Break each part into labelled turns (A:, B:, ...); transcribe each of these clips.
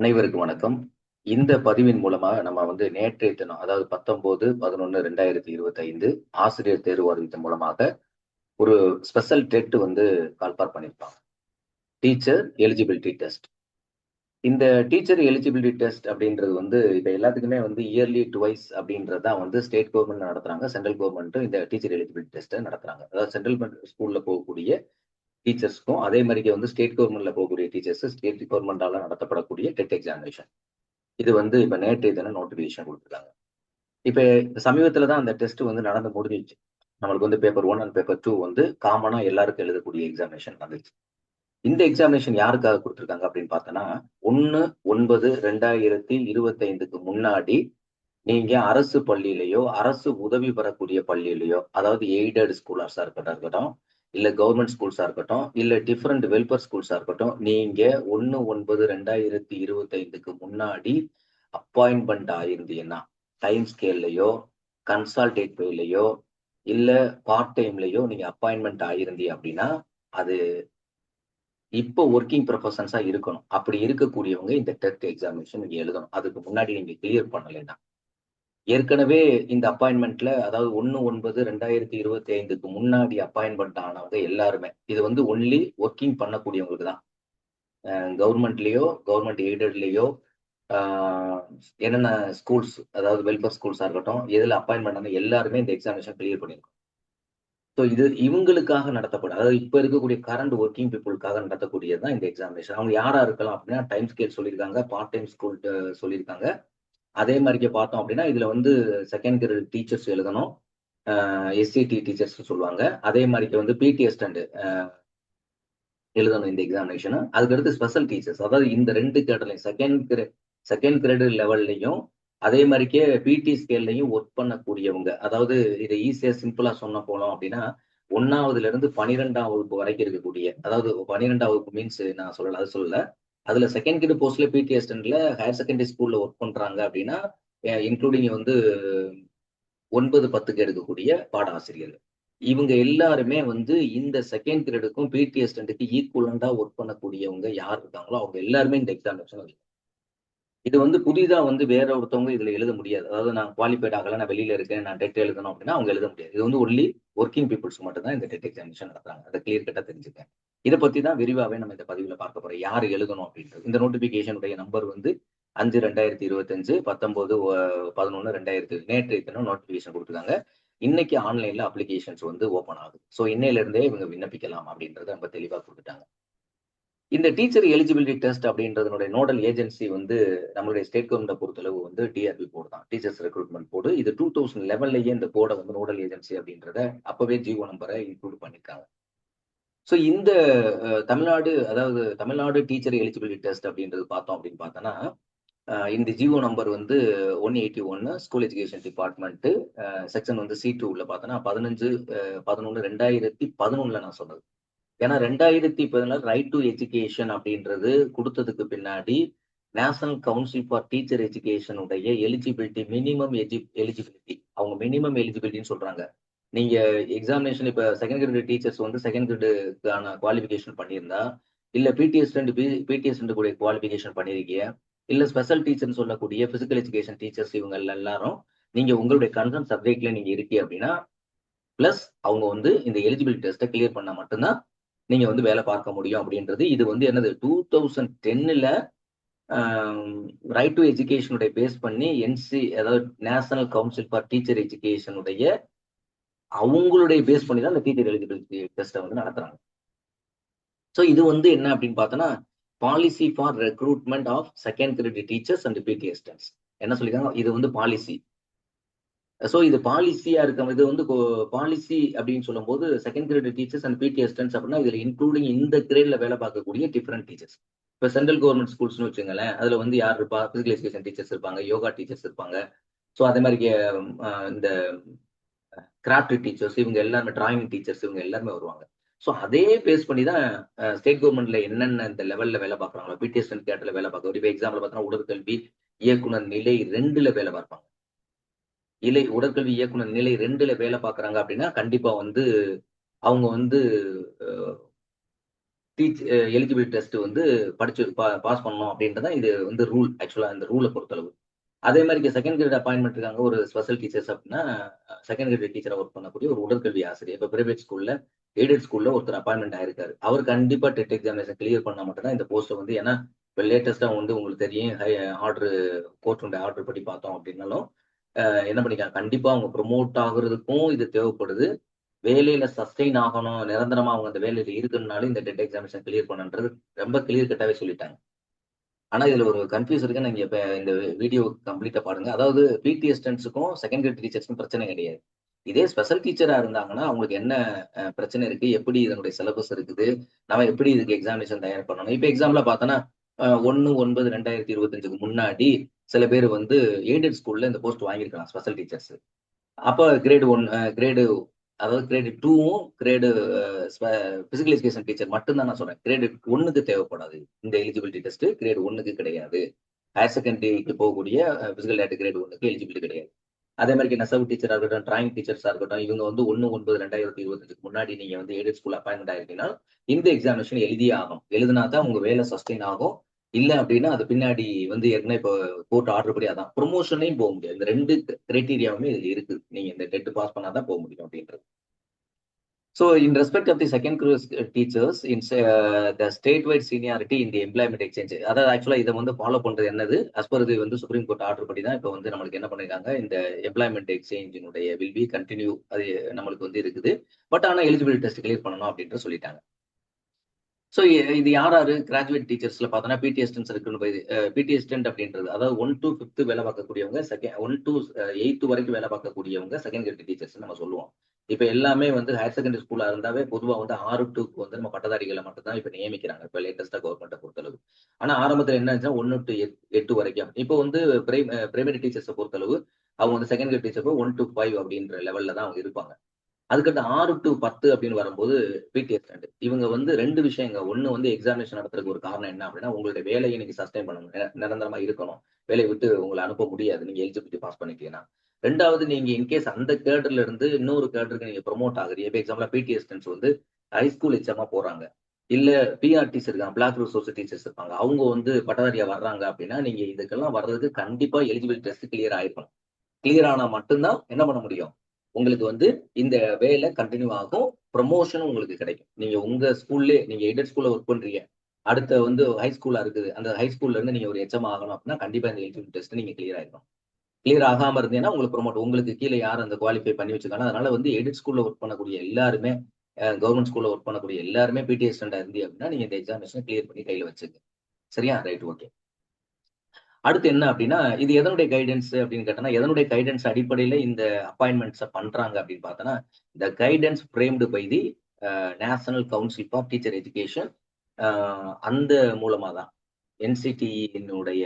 A: அனைவருக்கு வணக்கம். இந்த பதிவின் மூலமாக நம்ம வந்து நேற்றைய தினம் அதாவது பத்தொன்பது பதினொன்று ரெண்டாயிரத்தி இருபத்தி ஐந்து ஆசிரியர் தேர்வு அறிவித்தன் மூலமாக ஒரு ஸ்பெஷல் டெட் வந்து கால்பார் பண்ணியிருப்பாங்க டீச்சர் எலிஜிபிலிட்டி டெஸ்ட் இந்த டீச்சர் எலிஜிபிலிட்டி டெஸ்ட் அப்படின்றது வந்து இப்போ எல்லாத்துக்குமே வந்து இயர்லி டுவைஸ் அப்படின்றது தான் வந்து ஸ்டேட் கவர்மெண்ட் நடத்துறாங்க சென்ட்ரல் கவர்மெண்ட்டும் இந்த டீச்சர் எலிஜிபிலிட்டி டெஸ்ட்டை நடத்துறாங்க. அதாவது சென்ட்ரல் ஸ்கூலில் போகக்கூடிய டீச்சர்ஸ்க்கும் அதே மாதிரிக்கு வந்து ஸ்டேட் கவர்மெண்ட்ல போகக்கூடிய டீச்சர்ஸ் ஸ்டேட் கவர்மெண்டால நடத்தப்படக்கூடிய டெட் எக்ஸாமினேஷன். இது வந்து இப்ப நேற்று தினம் நோட்டிபிகேஷன் கொடுத்துருக்காங்க. இப்போ சமீபத்துல தான் அந்த டெஸ்ட் வந்து நடந்து முடிஞ்சிச்சு. நம்மளுக்கு வந்து paper one and paper two வந்து காமனா எல்லாருக்கும் எழுதக்கூடிய எக்ஸாமினேஷன் வந்துச்சு. இந்த எக்ஸாமினேஷன் யாருக்காக கொடுத்துருக்காங்க அப்படின்னு பார்த்தோன்னா ஒன்று ஒன்பது ரெண்டாயிரத்தி இருபத்தைந்துக்கு முன்னாடி நீங்க அரசு பள்ளியிலையோ அரசு உதவி பெறக்கூடிய பள்ளியிலையோ அதாவது எய்டட் ஸ்கூலர்ஸா இருக்கட்டும் இருக்கட்டும் இல்லை கவர்மெண்ட் ஸ்கூல்ஸாக இருக்கட்டும் இல்லை டிஃப்ரெண்ட் வெல்ஃபேர் ஸ்கூல்ஸாக இருக்கட்டும் நீங்கள் ஒன்று ஒன்பது ரெண்டாயிரத்தி இருபத்தைந்துக்கு முன்னாடி அப்பாயின்மெண்ட் ஆயிருந்தீங்கன்னா டைம் ஸ்கேல்லையோ கன்சால்டேட் பேலையோ பார்ட் டைம்லையோ நீங்கள் அப்பாயின்மெண்ட் ஆயிருந்தீ அப்படின்னா அது இப்போ ஒர்க்கிங் ப்ரொஃபஷன்ஸாக இருக்கணும். அப்படி இருக்கக்கூடியவங்க இந்த டெஸ்ட் எக்ஸாமினேஷன் நீங்கள் எழுதணும். அதுக்கு முன்னாடி நீங்கள் கிளியர் பண்ணலைன்னா ஏற்கனவே இந்த அப்பாயின்மெண்ட்ல அதாவது ஒன்னு ஒன்பது ரெண்டாயிரத்தி இருபத்தி ஐந்துக்கு முன்னாடி அப்பாயின்மெண்ட் ஆனவங்க எல்லாருமே. இது வந்து ஒன்லி ஒர்க்கிங் பண்ணக்கூடியவங்களுக்கு தான். கவர்மெண்ட்லேயோ கவர்மெண்ட் எய்டட்லேயோ என்னென்ன ஸ்கூல்ஸ் அதாவது வெல்ஃபேர் ஸ்கூல்ஸாக இருக்கட்டும் எதில் அப்பாயின்மெண்ட் ஆன எல்லாருமே இந்த எக்ஸாமினேஷன் கிளியர் பண்ணியிருக்கோம் ஸோ இது இவங்களுக்காக நடத்தப்படும். அதாவது இப்போ இருக்கக்கூடிய கரண்ட் ஒர்க்கிங் பீப்புளுக்காக நடத்தக்கூடியது தான் இந்த எக்ஸாமினேஷன் அவங்க யாராக இருக்கலாம் அப்படின்னா டைம் ஸ்கேல் சொல்லியிருக்காங்க பார்ட் டைம் ஸ்கூல் சொல்லியிருக்காங்க. அதே மாதிரிக்கு பார்த்தோம் அப்படின்னா இதுல வந்து செகண்ட் கிரேட் டீச்சர்ஸ் எழுதணும். எஸ்சிடி டீச்சர்ஸ் சொல்லுவாங்க. அதே மாதிரிக்கு வந்து பிடி அஸ்டண்ட் எழுதணும் இந்த எக்ஸாமினேஷனு அதுக்கடுத்து ஸ்பெஷல் டீச்சர்ஸ் அதாவது இந்த ரெண்டு கேட்டலையும் செகண்ட் கிரேட் செகண்ட் கிரேடு லெவல்லையும் அதே மாதிரிக்கே பிடி ஸ்கேல்லையும் ஒர்க் பண்ணக்கூடியவங்க. அதாவது இதை ஈஸியா சிம்பிளா சொன்ன போனோம் அப்படின்னா ஒன்னாவதுல இருந்து பனிரெண்டாம் வகுப்பு வரைக்கும் இருக்கக்கூடிய அதாவது பனிரெண்டாம் வகுப்பு மீன்ஸ் நான் சொல்லல அது சொல்லல. அதுல செகண்ட் கிரேட் போஸ்ட்ல பிடி ஹையர் செகண்டரி ஸ்கூல்ல ஒர்க் பண்றாங்க அப்படின்னா இன்க்ளூடிங் வந்து ஒன்பது பத்துக்கு எடுக்கக்கூடிய பாட ஆசிரியர்கள். இவங்க எல்லாருமே வந்து இந்த செகண்ட் கிரேடுக்கும் பிடிஎஸ்டன்ட்டுக்கு ஈக்குவலண்டா ஒர்க் பண்ணக்கூடியவங்க யார் இருக்காங்களோ அவங்க எல்லாருமே இந்த எக்ஸாமினேஷன் இது வந்து புதிதாக வந்து வேற ஒருத்தவங்க இதில் எழுத முடியாது. அதாவது நான் குவாலிஃபைட் ஆகல நான் வெளியில இருக்கேன் நான் டெட் எழுதணும் அப்படின்னா அவங்க எழுத முடியாது. இது வந்து ஒன்லி ஒர்க்கிங் பீப்புள்ஸ் மட்டும் தான் இந்த டெட் எக்ஸாமினேஷன் நடத்துறாங்க. அதை கிளியர் கட்டாக தெரிஞ்சுக்கேன் இதை பற்றி தான் விரிவாகவே நம்ம இந்த பதிவில் பார்க்க போகிறோம் யார் எழுதணும் அப்படின்றது. இந்த நோட்டிஃபிகேஷனுடைய நம்பர் வந்து அஞ்சு ரெண்டாயிரத்தி இருபத்தஞ்சு பத்தொம்போது பதினொன்று ரெண்டாயிரத்தி நேற்று தினம் நோட்டிஃபிகேஷன் கொடுத்துருக்காங்க. இன்னைக்கு ஆன்லைன்ல அப்ளிகேஷன்ஸ் வந்து ஓப்பன் ஆகுது. ஸோ இன்னையிலிருந்தே இவங்க விண்ணப்பிக்கலாம் அப்படின்றத ரொம்ப தெளிவாக கொடுத்துட்டாங்க. இந்த டீச்சர் எலிஜிபிலிட்டி டெஸ்ட் அப்படின்றதுனுடைய நோடல் ஏஜென்சி வந்து நம்மளுடைய ஸ்டேட் கவர்மெண்ட் பொறுத்தளவு வந்து டிஆர்பி போர்டு தான் டீச்சர்ஸ் ரெக்ரூட்மெண்ட் போர்டு இது டூ தௌசண்ட் லெவன்லயே இந்த போர்டை வந்து நோடல் ஏஜென்சி அப்படின்றத அப்பவே ஜிஓ நம்பரை இன்க்ளூட் பண்ணிருக்காங்க. ஸோ இந்த தமிழ்நாடு அதாவது தமிழ்நாடு டீச்சர் எலிஜிபிலிட்டி டெஸ்ட் அப்படின்றது பார்த்தோம் அப்படின்னு பார்த்தோன்னா இந்த ஜிஓ நம்பர் வந்து ஒன் எயிட்டி ஒன்னு ஸ்கூல் எஜுகேஷன் டிபார்ட்மெண்ட் செக்ஷன் வந்து சி டூல பார்த்தோன்னா பதினஞ்சு பதினொன்று ரெண்டாயிரத்தி பதினொன்னுல நான் சொன்னது. ஏன்னா ரெண்டாயிரத்தி பதினாலு ரைட் டு எஜுகேஷன் அப்படின்றது கொடுத்ததுக்கு பின்னாடி நேஷனல் கவுன்சில் ஃபார் டீச்சர் எஜுகேஷனுடைய எலிஜிபிலிட்டி மினிமம் எஜி எலிஜிபிலிட்டி அவங்க மினிமம் எலிஜிபிலிட்டின்னு சொல்றாங்க. நீங்க எக்ஸாமினேஷன் இப்போ செகண்ட் கிரேட் டீச்சர்ஸ் வந்து செகண்ட் கிரேடுக்கான குவாலிஃபிகேஷன் பண்ணியிருந்தா இல்ல பிடிஎஸ் ரெண்டு பிடிஎஸ் ரெண்டு கூட குவாலிஃபிகேஷன் பண்ணிருக்கீங்க இல்ல ஸ்பெஷல் டீச்சர்னு சொல்லக்கூடிய பிசிக்கல் எஜுகேஷன் டீச்சர்ஸ் இவங்க எல்லாரும் நீங்க உங்களுடைய கன்சர்ன் சப்ஜெக்ட்ல நீங்க இருக்கீங்க அப்படின்னா பிளஸ் அவங்க வந்து இந்த எலிஜிபிலிட்டி டெஸ்ட்டை கிளியர் பண்ணா மட்டும்தான் நீங்க வந்து வேலை பார்க்க முடியும் அப்படின்றது. இது வந்து என்னது டூ தௌசண்ட் டென்னில் ரைட் டு எஜுகேஷனுடைய பேஸ் பண்ணி என்சி அதாவது நேஷனல் கவுன்சில் ஃபார் டீச்சர் எஜுகேஷனுடைய அவங்களுடைய பேஸ் பண்ணி தான் இந்த டீச்சர் எலிஜிபிலிட்டி டெஸ்ட்டை வந்து நடத்துறாங்க. ஸோ இது வந்து என்ன அப்படின்னு பார்த்தோன்னா policy for recruitment of second grade teachers and BT என்ன சொல்லியிருக்காங்க? இது வந்து பாலிசி ஸோ இது பாலிசியா இருக்க இது வந்து பாலிசி அப்படின்னு சொல்லும்போது second grade teachers and BT assistants அப்படின்னா இதுல இன்க்ளூடிங் இந்த கிரேட்ல வேலை பார்க்கக்கூடிய டிஃப்ரெண்ட் டீச்சர்ஸ் இப்போ சென்ட்ரல் கவர்மெண்ட் ஸ்கூல்ஸ்னு வச்சுங்களேன் அதுல வந்து யார் இருப்பா? பிசிக்கல் எஜுகேஷன் டீச்சர்ஸ் இருப்பாங்க யோகா டீச்சர்ஸ் இருப்பாங்க. ஸோ அதே மாதிரி இந்த கிராஃப்ட் டீச்சர்ஸ் இவங்க எல்லாருமே டிராயிங் டீச்சர்ஸ் இவங்க எல்லாருமே வருவாங்க. ஸோ அதே பேஸ் பண்ணி தான் ஸ்டேட் கவர்மெண்ட்ல என்னென்ன இந்த லெவல்ல வேலை பார்க்குறாங்களோ பிடிஎஸ் கேட்டில் வேலை பார்க்க இப்போ எக்ஸாம்பிள் பார்த்தோன்னா உடற்கல்வி இயக்குனர் நிலை ரெண்டுல வேலை பார்ப்பாங்க. இலை உடற்கல்வி இயக்குனர் நிலை ரெண்டுல வேலை பார்க்குறாங்க அப்படின்னா கண்டிப்பா வந்து அவங்க வந்து டீச் எலிஜிபிள் டெஸ்ட் வந்து படிச்சு பாஸ் பண்ணணும் அப்படின்றதான் இது வந்து ரூல் ஆக்சுவலாக இந்த ரூலை பொறுத்தளவு. அதே மாதிரி செகண்ட் கிரேட் அப்பாயின்மெண்ட் இருக்காங்க. ஒரு ஸ்பெஷல் டீச்சர்ஸ் அப்படின்னா செகண்ட் கிரேட் டீச்சரை ஒர்க் பண்ணக்கூடிய ஒரு உடற்கல்வி ஆசிரியர். இப்போ பிரைவேட் ஸ்கூல்ல எய்டட் ஸ்கூல்ல ஒருத்தர் அப்பாயின்மெண்ட் ஆயிருக்காரு. அவர் கண்டிப்பா டெட் எக்ஸாமினேஷன் கிளியர் பண்ணா மட்டும்தான் இந்த போஸ்ட் வந்து ஏன்னா இப்போ லேட்டஸ்டா வந்து உங்களுக்கு தெரியும் ஹை ஆர்டர் கோர்ட்டுடைய ஆர்டர் படி பார்த்தோம் அப்படின்னாலும் என்ன பண்ணிக்கலாம் கண்டிப்பா அவங்க ப்ரொமோட் ஆகுறதுக்கும் இது தேவைப்படுது. வேலையில சஸ்டெயின் ஆகணும் நிரந்தரமா அவங்க அந்த வேலையில இருக்கணும்னாலும் இந்த டெட் எக்ஸாமினேஷன் கிளியர் பண்ணுன்றது ரொம்ப கிளியர் கட்டாவே சொல்லிட்டாங்க. ஆனா இதுல ஒரு கன்ஃபியூஸ் இருக்கு. நீங்க இப்ப இந்த வீடியோ கம்ப்ளீட்டா பாருங்க. அதாவது பிடி ஸ்டூடெண்ட்ஸுக்கும் செகண்ட் கிரேட் டீச்சர்ஸ்க்கும் பிரச்சனை கிடையாது. இதே ஸ்பெஷல் டீச்சரா இருந்தாங்கன்னா அவங்களுக்கு என்ன பிரச்சனை இருக்கு? எப்படி இதனுடைய சிலபஸ் இருக்குது? நம்ம எப்படி இதுக்கு எக்ஸாமினேஷன் தயார் பண்ணணும்? இப்ப எக்ஸாம்ல பார்த்தோன்னா ஒன்னு ஒன்பது ரெண்டாயிரத்தி இருபத்தஞ்சுக்கு முன்னாடி சில பேர் வந்து எய்டட் ஸ்கூல்ல இந்த போஸ்ட் வாங்கியிருக்கலாம் ஸ்பெஷல் டீச்சர்ஸ் அப்போ கிரேடு ஒன் கிரேடு அதாவது கிரேடு டூவும் கிரேடு பிசிக்கல் எஜுகேஷன் டீச்சர் மட்டும்தான் நான் சொல்றேன். கிரேடு ஒன்னுக்கு தேவைப்படாது. இந்த எலிஜிபிலிட்டி டெஸ்ட் கிரேடு ஒன்னுக்கு கிடையாது. ஹையர் செகண்டரிக்கு போகக்கூடிய பிசிக்கல் டேட் கிரேடு ஒன்னுக்கு எலிஜிபிலிட்டி கிடையாது. அதே மாதிரி நெசவு டீச்சராக இருக்கட்டும் டிராயிங் டீச்சர்ஸாக இருக்கட்டும் இவங்க வந்து ஒன்று ஒன்பது ரெண்டாயிரத்தி இருபத்தஞ்சுக்கு முன்னாடி நீங்கள் வந்து எய்டட் ஸ்கூல் அப்பாயின்மெண்ட் ஆயிருக்கீங்கன்னா இந்த எக்ஸாமினேஷன் எழுதியே ஆகும் எழுதினா தான் உங்கள் வேலை சஸ்டெயின் ஆகும். இல்லை அப்படின்னா அது பின்னாடி வந்து ஏற்கனவே இப்போ கோர்ட் ஆர்டர் படி அதான் ப்ரொமோஷனையும் போக முடியாது. இந்த ரெண்டு கிரைட்டீரியாவுமே இது இருக்கு. நீங்க இந்த டெட் பாஸ் பண்ணாதான் போக முடியும் அப்படின்றது. So in respect of the second grades teachers in the state wide seniority இந்த எம்ப்ளாய்மெண்ட் எக்ஸ்சேஞ்ச் அதாவது ஆக்சுவலாக இதை வந்து ஃபாலோ பண்ணுறது என்னது? அஸ் பர் இது வந்து சுப்ரீம் கோர்ட் ஆர்டர் படி தான் இப்போ வந்து நம்மளுக்கு என்ன பண்ணிருக்காங்க இந்த எம்ப்ளாய்மெண்ட் எக்ஸ்சேஞ்சினுடைய வில் பி கண்டினியூ அது நம்மளுக்கு வந்து இருக்குது. பட் ஆனால் எலிஜிபிலிட்டி டெஸ்ட் கிளியர் பண்ணணும் அப்படின்ட்டு சொல்லிட்டாங்க. ஸோ இது யார் யாரு? கிராஜுவேட் டீச்சர்ஸ்ல பார்த்தோன்னா பிடிஎஸ்டன்ஸ் அசிஸ்டன்ஸ் இருக்குன்னு போய் பிடி அப்படின்றது அதாவது ஒன் டு ஃபிஃப்த் வேலை பார்க்கக்கூடியவங்க செகண்ட் ஒன் டு எயித்து வரைக்கும் வேலை பார்க்கக்கூடியவங்க செகண்ட் கிரேட் டீச்சர்ஸ் நம்ம சொல்லுவோம். இப்போ எல்லாமே வந்து ஹையர் செகண்டரி ஸ்கூலா இருந்தாவே பொதுவாக வந்து ஆறு டூக்கு வந்து நம்ம பட்டதாரிகளை மட்டும் தான் இப்போ நியமிக்கிறாங்க. இப்போ லேட்டஸ்டா கவர்மெண்ட்டை பொறுத்தளவு. ஆனால் ஆரம்பத்தில் என்ன ஆச்சுன்னா ஒன்று டு எட்டு வரைக்கும். இப்போ வந்து பிரைமரி டீச்சர்ஸை பொறுத்தளவு அவங்க வந்து second grade teacher one to five அப்படின்ற லெவல்ல தான் அவங்க இருப்பாங்க. அதுக்கடுத்து ஆறு டு பத்து அப்படின்னு வரும்போது பிடி அசிஸ்டன்ட் இவங்க வந்து ரெண்டு விஷயங்க. ஒன்று வந்து எக்ஸாமினேஷன் நடத்துறதுக்கு ஒரு காரணம் என்ன அப்படின்னா உங்களுடைய வேலையை நீங்க சஸ்டைன் பண்ணணும். நிரந்தரமா இருக்கணும். வேலையை விட்டு உங்களை அனுப்ப முடியாது. நீங்க எலிஜிபிலிட்டி பாஸ் பண்ணிட்டீங்கன்னா. ரெண்டாவது நீங்க இன்கேஸ் அந்த கேடர்ல இருந்து இன்னொரு கேடருக்கு நீங்க ப்ரொமோட் ஆகுறீங்க. இப்போ எக்ஸாம்பிளா பிடி அசிஸ்டன்ஸ் வந்து ஹைஸ்கூல் எச்எம்மா போறாங்க. இல்ல பிஆர்டிஸ் இருக்காங்க. பிளாக் ரிசோர்ஸ் டீச்சர்ஸ் இருப்பாங்க. அவங்க வந்து பட்டதாரியா வர்றாங்க அப்படின்னா நீங்க இதுக்கெல்லாம் வர்றதுக்கு கண்டிப்பா எலிஜிபிலிட்டி டெஸ்ட் கிளியர் ஆயிருக்கணும். கிளியர் ஆனா மட்டும்தான் என்ன பண்ண முடியும்? உங்களுக்கு வந்து இந்த வேலை கண்டினியூ ஆகும். ப்ரொமோஷனும் உங்களுக்கு கிடைக்கும். நீங்க உங்க ஸ்கூல்லே நீங்க எய்டட் ஸ்கூல்ல ஒர்க் பண்றீங்க. அடுத்த வந்து ஹை ஸ்கூலா இருக்குது. அந்த ஹை ஸ்கூல்ல இருந்து நீங்க ஒரு எச்எம் ஆகணும் அப்படின்னா கண்டிப்பா இந்த எலிஜிபிலிட்டி டெஸ்ட் நீங்க கிளியர் ஆயிடும் கிளியர் ஆகாம இருந்தீங்கன்னா உங்களுக்கு ப்ரொமோட் உங்களுக்கு கீழே யார் அந்த குவாலிஃபை பண்ணி வச்சுக்காங்க அதனால வந்து எய்டட் ஸ்கூல்ல ஒர்க் பண்ணக்கூடிய எல்லாருமே கவர்மெண்ட் ஸ்கூல்ல ஒர்க் பண்ணக்கூடிய எல்லாருமே பிடிஎஸ் ஸ்டண்டா இருந்தீங்க அப்படின்னா நீங்க இந்த எக்ஸாமினேஷன் கிளியர் பண்ணி கையில வச்சுங்க. சரியா? ரைட் ஓகே அடுத்து என்ன அப்படின்னா இது எதனுடைய கைடன்ஸ் அப்படின்னு கேட்டோம்னா எதனுடைய கைடன்ஸ் அடிப்படையில இந்த அப்பாயின்மெண்ட்ஸை பண்றாங்க அப்படின்னு பார்த்தோன்னா இந்த guidance framed by the national council for teacher education அந்த மூலமா தான் என்சிடியினுடைய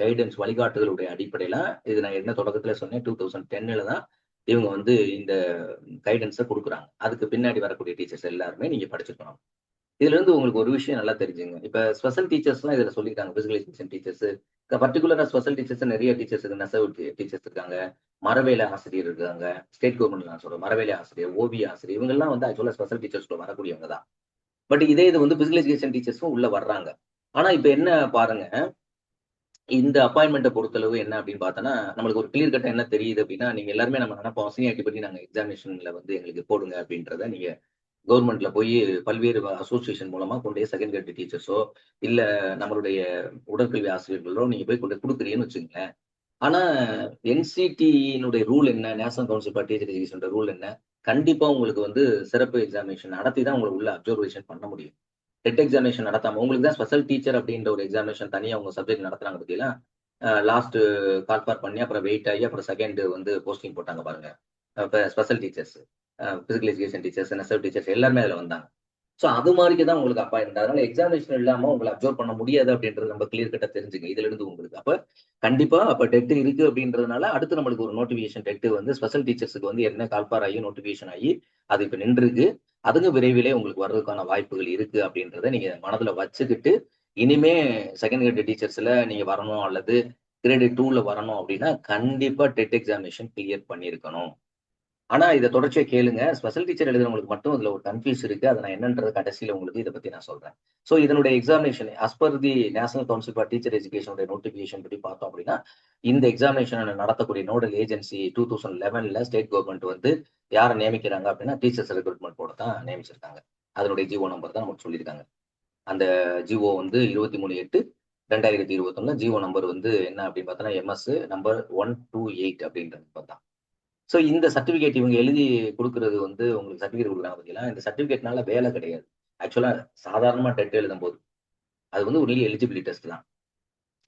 A: கைடன்ஸ் வழிகாட்டுதலுடைய அடிப்படையில இது நான் என்ன தொடக்கத்துல சொன்னேன் டூ தௌசண்ட் டென்னில் தான் இவங்க வந்து இந்த கைடன்ஸை கொடுக்குறாங்க. அதுக்கு பின்னாடி வரக்கூடிய டீச்சர்ஸ் எல்லாருமே நீங்க படிச்சுக்கணும். இதுல இருந்து உங்களுக்கு ஒரு விஷயம் நல்லா தெரிஞ்சுங்க. இப்ப ஸ்பெஷல் டீச்சர்ஸ்லாம் இதுல சொல்லியிருக்காங்க பிசிக்கல் எஜுகேஷன் டீச்சர்ஸ் பர்டிகுலரா ஸ்பெஷல் டீச்சர்ஸ் நிறைய டீச்சர்ஸ் இருக்கு. நெசவு டீச்சர்ஸ் இருக்காங்க. மரவேலை ஆசிரியர் இருக்காங்க. ஸ்டேட் கவர்மெண்ட் நான் சொல்றேன். மரவேலை ஆசிரியர் ஓவிய ஆசிரியர் இவங்க எல்லாம் வந்து ஆக்சுவலா ஸ்பெஷல் டீச்சர்ஸ்ல வரக்கூடியவங்க தான். பட் இதே இது வந்து பிசிக்கல் எஜுகேஷன் டீச்சர்ஸும் உள்ள வர்றாங்க. ஆனா இப்ப என்ன பாருங்க. இந்த அப்பாயின்மெண்ட்டை பொறுத்தளவு என்ன அப்படின்னு பார்த்தோன்னா நம்மளுக்கு ஒரு கிளியர் கட்ட என்ன தெரியுது அப்படின்னா நீங்க எல்லாருமே நம்ம நினைப்போம். சீனியாரிட்டி பற்றி நாங்கள் எக்ஸாமினேஷன்ல வந்து எங்களுக்கு போடுங்க அப்படின்றத நீங்க கவர்மெண்ட்ல போய் பல்வேறு அசோசியேஷன் மூலமா கொண்டு செகண்ட் கிரேட் டீச்சர்ஸோ இல்ல நம்மளுடைய உடற்கல்வி ஆசிரியர்களோ நீங்க போய் கொண்டு கொடுக்குறீங்கன்னு வச்சுங்களேன் ஆனா என்சிடியினுடைய ரூல் என்ன? National council for teacher education rule என்ன? கண்டிப்பா உங்களுக்கு வந்து சிறப்பு எக்ஸாமினேஷன் நடத்தி தான் உங்களுக்கு உள்ள அப்சர்வேஷன் பண்ண முடியும். டெட் எக்ஸாமினேஷன் நடத்தாம உங்களுக்கு தான் ஸ்பெஷல் டீச்சர் அப்படின்ற ஒரு எக்ஸாமினேஷன் தனியாக உங்க சப்ஜெக்ட் நடத்துறாங்க பத்திலாம் லாஸ்ட் கால்ஃபார் பண்ணி அப்புறம் வெயிட் ஆகி அப்புறம் செகண்ட் வந்து போஸ்டிங் போட்டாங்க பாருங்க. Special teachers physical education teachers NSF teachers எல்லாருமே அதில் வந்தாங்க. ஸோ அது மாதிரி தான் உங்களுக்கு அப்பா இருந்தார். அதனால எக்ஸாமினேஷன் இல்லாமல் உங்களை அப்சர்வ் பண்ண முடியாது அப்படின்றது நம்ம கிளியர் கட்டாக தெரிஞ்சுங்க. இதுல இருந்து உங்களுக்கு. அப்போ கண்டிப்பா அப்போ டெட் இருக்கு அப்படின்றதுனால அடுத்து நம்மளுக்கு ஒரு நோட்டிஃபிகேஷன் டெட்டு வந்து ஸ்பெஷல் டீச்சர்ஸுக்கு வந்து என்ன கால்பார் ஆகி நோட்டிஃபிகேஷன் ஆகி அது இப்போ நின்றுருக்கு. அதுங்க விரைவிலே உங்களுக்கு வர்றதுக்கான வாய்ப்புகள் இருக்கு அப்படின்றத நீங்க மனதுல வச்சுக்கிட்டு இனிமே செகண்ட் கிரேட் டீச்சர்ஸ்ல நீங்க வரணும் அல்லது கிரேட் டூல வரணும் அப்படின்னா கண்டிப்பா டெட் எக்ஸாமினேஷன் கிளியர் பண்ணியிருக்கணும். ஆனா இதை தொடர்ச்சியா கேளுங்க. ஸ்பெஷல் டீச்சர் எழுதுறவங்களுக்கு மட்டும் இதுல ஒரு கன்ஃபியூஸ் இருக்கு. அதை நான் என்னன்றது கடைசியில உங்களுக்கு இதை பத்தி நான் சொல்றேன். ஸோ இதனுடைய examination as per the national council for teacher எஜுகேஷனுடைய notification படி பார்த்தோம் அப்படின்னா இந்த எக்ஸாமினேஷன் நடத்தக்கூடிய நோடல் ஏஜென்சி டூ தௌசண்ட் லெவன்ல ஸ்டேட் கவர்மெண்ட் வந்து யாரை நியமிக்கிறாங்க அப்படின்னா டீச்சர்ஸ் ரெக்ரூட்மெண்ட் போர்டு தான் நியமிச்சிருக்காங்க. அதனுடைய ஜிஓ நம்பர் தான் நமக்கு சொல்லியிருக்காங்க. அந்த ஜிஓ வந்து இருபத்தி மூணு எட்டு ரெண்டாயிரத்தி இருபத்தொன்னு. ஜிஓ நம்பர் வந்து என்ன அப்படின்னு பார்த்தோன்னா MS number one two eight அப்படின்றது பார்த்தா ஸோ இந்த சர்டிஃபிகேட் இவங்க எழுதி கொடுக்கறது வந்து உங்களுக்கு சர்டிஃபிகேட் கொடுக்குறாங்க பார்த்தீங்களா இந்த சர்டிஃபிகேட்னால வேலை கிடையாது. ஆக்சுவலாக சாதாரணமாக டெட் எழுதும் போது அது வந்து ஒரு எலிஜிபிலிட்டி டெஸ்ட் தான்.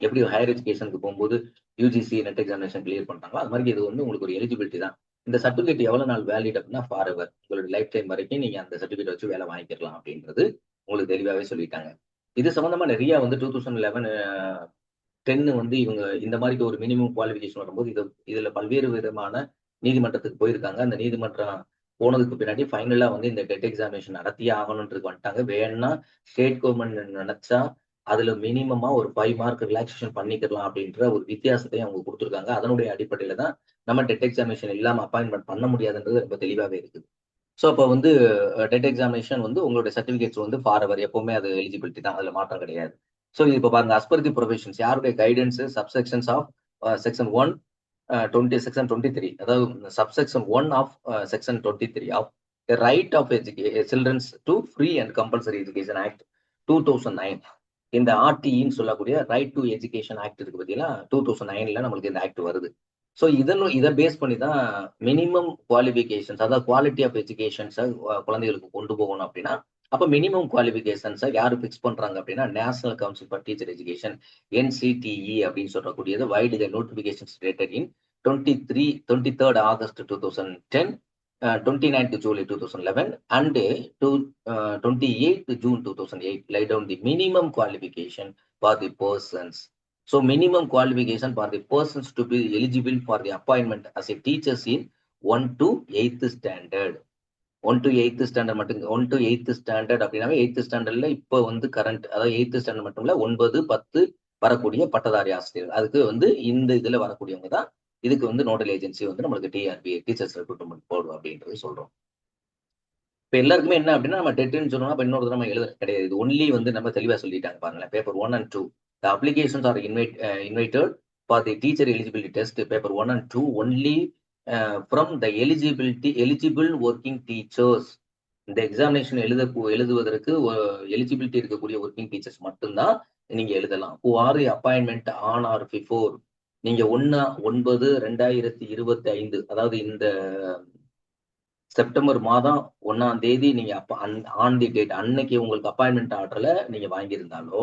A: எப்படி ஹையர் எஜுகேஷனுக்கு போகும்போது யூஜிசி நெட் எக்ஸாமினேஷன் கிளியர் பண்ணுறாங்களோ அது மாதிரி இது வந்து உங்களுக்கு ஒரு எலிஜிபிலிட்டி தான். இந்த சர்டிஃபிகேட் எவ்வளோ நாள் வேலிட் அப்படின்னா ஃபார் எவர் உங்களுடைய லைஃப் டைம் வரைக்கும் நீங்கள் அந்த சர்டிஃபிகேட் வச்சு வேலை வாங்கிக்கலாம் அப்படின்றது உங்களுக்கு தெளிவாகவே சொல்லிட்டாங்க. இது சம்மந்தமாக நிறையா வந்து டூ தௌசண்ட் லெவன் டென்னு வந்து இவங்க இந்த மாதிரி ஒரு மினிமம் குவாலிஃபிகேஷன் வரும்போது இது இதில் பல்வேறு விதமான நீதிமன்றத்துக்கு போயிருக்காங்க. அந்த நீதிமன்றம் போனதுக்கு பின்னாடி ஃபைனலா வந்து இந்த டெட் எக்ஸாமினேஷன் நடத்தியே ஆகணுன்றதுக்கு வந்துட்டாங்க. வேணும்னா ஸ்டேட் கவர்மெண்ட் நினைச்சா அதுல மினிமமா ஒரு ஃபைவ் மார்க் ரிலாக்ஸேஷன் பண்ணிக்கலாம் அப்படின்ற ஒரு வித்தியாசத்தையும் அவங்க கொடுத்துருக்காங்க. அதனுடைய அடிப்படையில தான் நம்ம டெட் எக்ஸாமினேஷன் இல்லாம அப்பாயின்மெண்ட் பண்ண முடியாதுன்றது ரொம்ப தெளிவாகவே இருக்குது. ஸோ அப்போ வந்து டெட் எக்ஸாமினேஷன் வந்து உங்களுடைய சர்டிஃபிகேட்ஸ் வந்து ஃபார் அவர் எப்பவுமே அது எலிஜிபிலிட்டி தான். அதுல மாற்றம் கிடையாது. ஸோ இப்போ பாருங்க அஸ்பர்தி ப்ரொஃபஷன்ஸ் யாருடைய guidance subsections of section one twenty section twenty three அதாவது subsection one of section twenty three of the right of எஜுகே childrens to free and compulsory education act two thousand nine இந்த ஆர்டிஇன்னு சொல்லக்கூடிய right to education act இருக்கு பார்த்தீங்கன்னா two thousand நைன்ல நம்மளுக்கு இந்த act வருது. ஸோ இதனும் இதை பேஸ் பண்ணி தான் மினிமம் குவாலிஃபிகேஷன்ஸ் அதாவது குவாலிட்டி ஆஃப் எஜுகேஷன்ஸை குழந்தைகளுக்கு கொண்டு போகணும் அப்படின்னா அப்போ மினிமம் குவாலிஃபிகேஷன்ஸை யார் ஃபிக்ஸ் பண்றாங்க அப்படின்னா national council for teacher education NCTE அப்படின்னு சொல்லக்கூடியது vide the notification stated in twenty three twenty third August two thousand ten twenty ninth July two thousand eleven and two twenty eight June two thousand eight lay down the minimum qualification for the persons so minimum qualification for the persons to be eligible for the appointment as a teachers in one to eighth standard one to eighth standard மட்டும் one to eighth standard அப்படின்னாவே eighth ஸ்டாண்டர்ட்ல இப்போ வந்து current அதாவது eighth standard மட்டும் இல்ல ஒன்பது பத்து வரக்கூடிய பட்டதாரி ஆசிரியர் அதுக்கு வந்து இந்த இதுல வரக்கூடியவங்க தான் இதுக்கு வந்து நோடல் ஏஜென்சி வந்து நம்மளுக்கு டிஆர்பி டீச்சர்ஸ் ரெக்ரூட்மெண்ட் போர்டு அப்படின்றது சொல்றோம். இப்போ எல்லாருக்குமே என்ன அப்படின்னா நம்ம டெட்டுன்னு சொன்னோம்னா இப்போ இன்னொரு நம்ம எழுத கிடையாது. இது ஒன்லி வந்து நம்ம தெளிவாக சொல்லிட்டாங்க பாருங்களேன். Paper one and two the applications are invite invited for the teacher eligibility test paper one and two only from the eligibility eligible working teachers இந்த எக்ஸாமினேஷன் எழுத எழுதுவதற்கு எலிஜிபிலிட்டி இருக்கக்கூடிய ஒர்க்கிங் டீச்சர்ஸ் மட்டும்தான் நீங்க எழுதலாம். Who are appointment on or before நீங்க ஒன்னு ஒன்பது ரெண்டாயிரத்தி இருபத்தி ஐந்து அதாவது இந்த செப்டம்பர் மாதம் ஒன்னாம் தேதி நீங்க அன் ஆன் தி டேட் அன்னைக்கு உங்களுக்கு அப்பாயின்மெண்ட் ஆர்டர்ல நீங்க வாங்கியிருந்தாலோ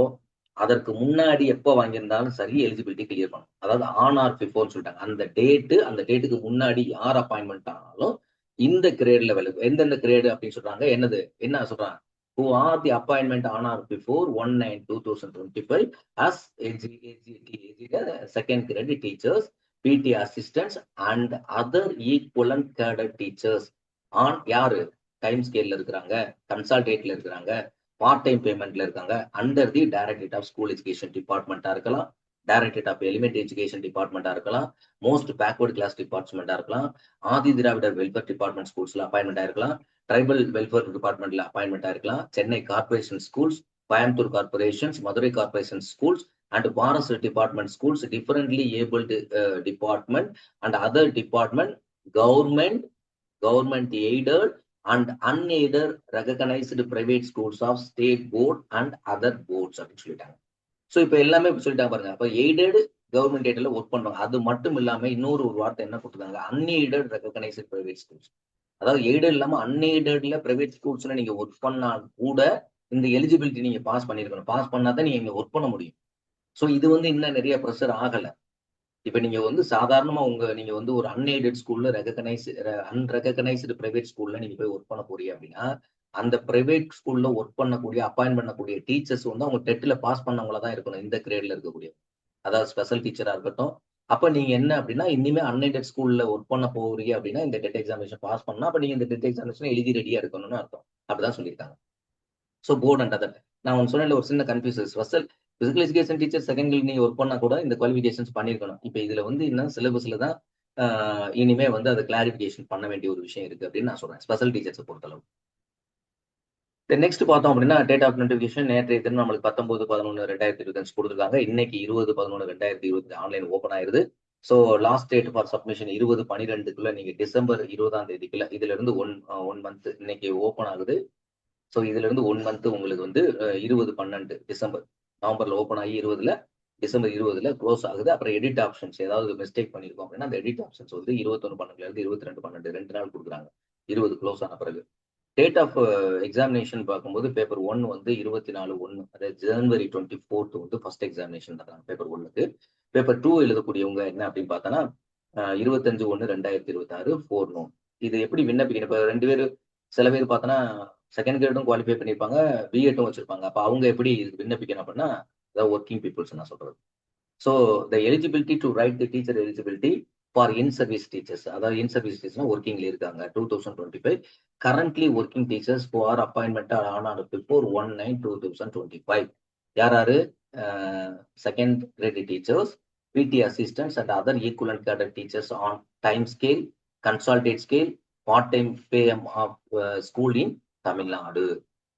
A: அதற்கு முன்னாடி எப்போ வாங்கியிருந்தாலும் சரி எலிஜிபிலிட்டி கிளியர் பண்ணும் அதாவது ஆன் ஆர் பிஃபோர்னு சொல்லிட்டாங்க. அந்த டேட்டு அந்த டேட்டுக்கு முன்னாடி யார் அப்பாயின்மெண்ட் ஆனாலும் இந்த கிரேட் லெவலுக்கு எந்தெந்த கிரேடு அப்படின்னு சொல்றாங்க என்னது என்ன சொல்றாங்க? Who are the appointment on or before one nine two thousand twenty five as second grade teachers PT assistants and other equivalent cadre teachers on யாரு? டைம் ஸ்கேல்ல இருக்கிறாங்க கன்சல்டேட்ல இருக்கிறாங்க. பார்ட் டைம் பேமெண்ட்ல இருக்காங்க. Under the directorate of school education டிபார்ட்மெண்ட்டா இருக்கலாம். Directorate of element education டிபார்ட்மெண்ட்டா இருக்கலாம். மோஸ்ட் பேக்வர்ட் கிளாஸ் டிபார்ட்மெண்ட்டா இருக்கலாம். ஆதி திராவிடர் வெல்ஃபேர் டிபார்ட்மெண்ட் ஸ்கூல்ஸ்ல அப்பாயின்மெண்டா இருக்கலாம். ட்ரைபல் வெல்ஃபேர் டிபார்ட்மெண்ட்ல அப்பாயின்மெண்டா இருக்கலாம். Chennai corporation schools Coimbatore corporations Madurai corporation schools and forest department schools differently abled department and other department government government aided and unaided recognised private schools of state board and other boards அப்படின்னு சொல்லிட்டாங்க. So இப்போ எல்லாமே சொல்லிட்டாங்க பாருங்க. அப்போ aided government எய்டில் work பண்ணுறாங்க அது மட்டும் இல்லாமல் இன்னொரு ஒரு வார்த்தை என்ன கொடுத்துருக்காங்க? அன்எய்டட் ரெகனைஸ்டு பிரைவேட் ஸ்கூல்ஸ் அதாவது எய்டட் இல்லாமல் அன்எய்டட்ல பிரைவேட் ஸ்கூல்ஸ்ல நீங்க ஒர்க் பண்ணா கூட இந்த எலிஜிபிலிட்டி நீங்க பாஸ் பண்ணிருக்கணும். பாஸ் பண்ணாதான் நீங்க இங்க ஒர்க் பண்ண முடியும். ஸோ இது வந்து இன்னும் நிறைய ப்ரெஷர் ஆகலை. இப்போ நீங்கள் வந்து சாதாரணமாக உங்கள் நீங்கள் வந்து ஒரு அன்எய்டட் ஸ்கூலில் ரெகனைஸ் அன்ரெகனைஸ்டு ப்ரைவேட் ஸ்கூலில் நீங்கள் போய் ஒர்க் பண்ண போறீங்க அப்படின்னா அந்த ப்ரைவேட் ஸ்கூலில் ஒர்க் பண்ணக்கூடிய அப்பாயின் பண்ணக்கூடிய டீச்சர்ஸ் வந்து அவங்க டெட்டில் பாஸ் பண்ணவங்கள தான் இருக்கணும் இந்த கிரேடில் இருக்கக்கூடிய. அதாவது ஸ்பெஷல் டீச்சராக இருக்கட்டும். அப்போ நீங்கள் என்ன அப்படின்னா இனிமேல் அன்எய்டட் ஸ்கூலில் ஒர்க் பண்ண போகிறீங்க அப்படின்னா இந்த டெட் எக்ஸாமினேஷன் பாஸ் பண்ணால் அப்போ நீங்கள் இந்த டெட் எக்ஸாமினேஷன் எழுதி ரெடியாக இருக்கணும்னு அர்த்தம். அப்படிதான் சொல்லியிருக்காங்க. ஸோ போர்டு அண்ட் அதர் நான் ஒன்று சொன்ன ஒரு சின்ன confuse special physical education teacher second நீங்க ஒர்க் பண்ணா கூட இந்த குவாலிஃபிகேஷன்ஸ் பண்ணிருக்கணும் இப்போ இதுல வந்து என்ன சிலபஸ்ல தான் இனிமே வந்து அதை கிளாரிபிகேஷன் பண்ண வேண்டிய ஒரு விஷயம் இருக்கு அப்படின்னு நான் சொல்றேன். ஸ்பெஷல் டீச்சர்ஸை பொறுத்தளவு. நெக்ஸ்ட் பார்த்தோம் அப்படின்னா டேட் ஆஃப் நோட்டிஃபிகேஷன் நேற்றைய தினம் நம்மளுக்கு பத்தொன்பது பதினொன்று ரெண்டாயிரத்தி இருபத்தஞ்சு கொடுத்துருக்காங்க. இன்னைக்கு இருபது பதினொன்று ரெண்டாயிரத்தி இருபத்தி ஆன்லைன் ஓப்பன் ஆயிருது. So last date for submission இருபது பன்னிரெண்டுக்குள்ள நீங்க டிசம்பர் இருபதாம் தேதிக்குள்ள இதுல இருந்து ஒன் ஒன் மந்த் இன்னைக்கு ஓப்பன் ஆகுது. ஸோ இதுல இருந்து ஒன் மந்த் உங்களுக்கு வந்து இருபது பன்னெண்டு டிசம்பர் நவம்பர்ல ஓப்பன் ஆகி இருபதுல டிசம்பர் இருபதுல க்ளோஸ் ஆகுது. அப்புறம் எடிட் ஆப்ஷன்ஸ் ஏதாவது மிஸ்டேக் பண்ணிருக்கோம் அப்படின்னா அந்த எடிட் ஆப்ஷன்ஸ் வந்து இருபத்தொன்னு பன்னெண்டுல இருந்து இருபத்தி ரெண்டு பன்னெண்டு ரெண்டு நாள் கொடுக்குறாங்க. இருபது க்ளோஸ் ஆன பிறகு. டேட் ஆஃப் எக்ஸாமினேஷன் பார்க்கும்போது பேப்பர் ஒன் வந்து இருபத்தி நாலு ஒன்று அதாவது ஜனவரி டுவெண்ட்டி ஃபோர்த் வந்து ஃபர்ஸ்ட் எக்ஸாமினேஷன் தராங்க பேப்பர் ஒன்னுக்கு பேப்பர் டூ எழுதக்கூடியவங்க என்ன அப்படின்னு பார்த்தோன்னா இருபத்தஞ்சு ஒன்று ரெண்டாயிரத்தி இருபத்தாறு ஃபோர் நோன் இது எப்படி விண்ணப்பிக்கணும்? இப்போ ரெண்டு பேர் சில பேர் பார்த்தோன்னா செகண்ட் கிரேடும் குவாலிஃபை பண்ணியிருப்பாங்க பிஎட்டும் வச்சிருப்பாங்க. அப்போ அவங்க எப்படி விண்ணப்பிக்கணும் அப்படின்னா அதாவது ஒர்க்கிங் பீப்புள்ஸ் நான் சொல்றது. So the eligibility to write the teacher eligibility for in service teachers அதாவது இன் சர்வீஸ் டீச்சர்ஸ்னா ஒர்க்கிங்ல இருக்காங்க two thousand twenty five currently working teachers for appointment on before one nine two thousand twenty five யார் யாரு? Second grade teachers PT assistants and other equivalent cadre teachers on time scale consolidated scale part time payment of school in Tamil Nadu